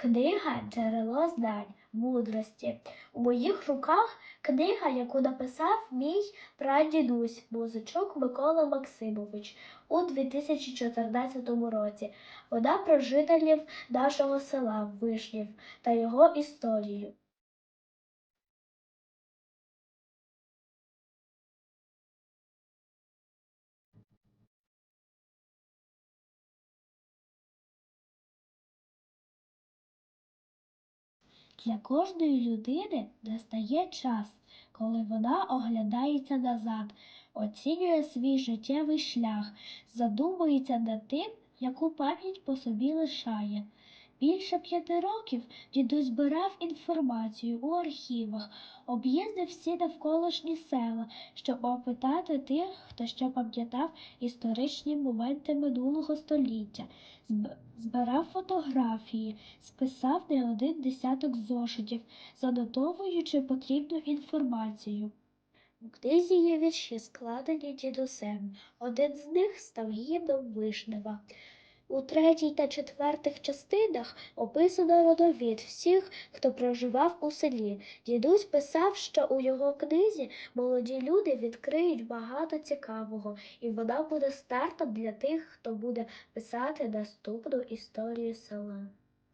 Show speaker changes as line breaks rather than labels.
Книга джерело знань, мудрості. У моїх руках книга, яку написав мій прадідусь, музичок Микола Максимович у 2014 році. Вона про жителів нашого села Вишнів та його історію. Для кожної людини настає час, коли вона оглядається назад, оцінює свій життєвий шлях, задумується над тим, яку пам'ять по собі лишає. Більше п'яти років дідусь збирав інформацію у архівах, об'їздив всі навколишні села, щоб опитати тих, хто ще пам'ятав історичні моменти минулого століття, збирав фотографії, списав не один десяток зошитів, занотовуючи потрібну інформацію. У книзі є вірші, складені дідусем. Один з них став гімном Вишнева. У третій та четвертих частинах описано родовід всіх, хто проживав у селі. Дідусь писав, що у його книзі молоді люди відкриють багато цікавого, і вона буде стартом для тих, хто буде писати наступну історію села.